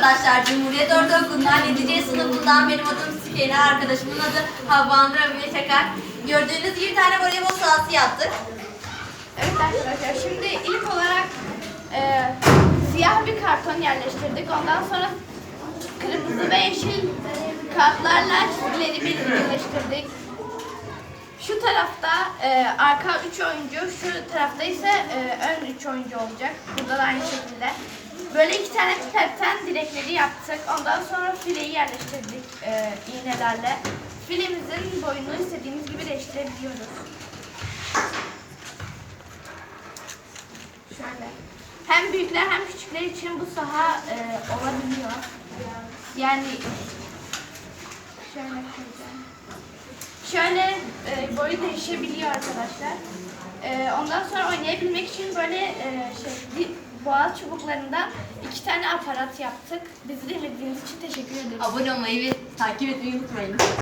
arkadaşlar. Cumhuriyet Ortaokulu'ndan 7. sınıfından benim adım Sükeyna, arkadaşımın adı Havva Abiye Çakar. Gördüğünüz gibi bir tane voleybol sahası yaptık. Evet arkadaşlar şimdi ilk olarak e, siyah bir karton yerleştirdik. Ondan sonra kırmızı ve yeşil kağıtlarla çizgileri birleştirdik. Şu tarafta e, arka 3 oyuncu, şu tarafta ise e, ön 3 oyuncu olacak. Burada da aynı şekilde. Böyle iki tane pipetten direkleri yaptık. Ondan sonra fileyi yerleştirdik e, iğnelerle. Filemizin boyunu istediğimiz gibi değiştirebiliyoruz. Şöyle. Hem büyükler hem küçükler için bu saha e, olabiliyor. Yani şöyle koyacağım. Şöyle e, boyu değişebiliyor arkadaşlar. E, ondan sonra oynayabilmek için böyle e, şey boğaz çubuklarından iki tane aparat yaptık. Bizi dinlediğiniz için teşekkür ederim. Abone olmayı ve takip etmeyi unutmayın.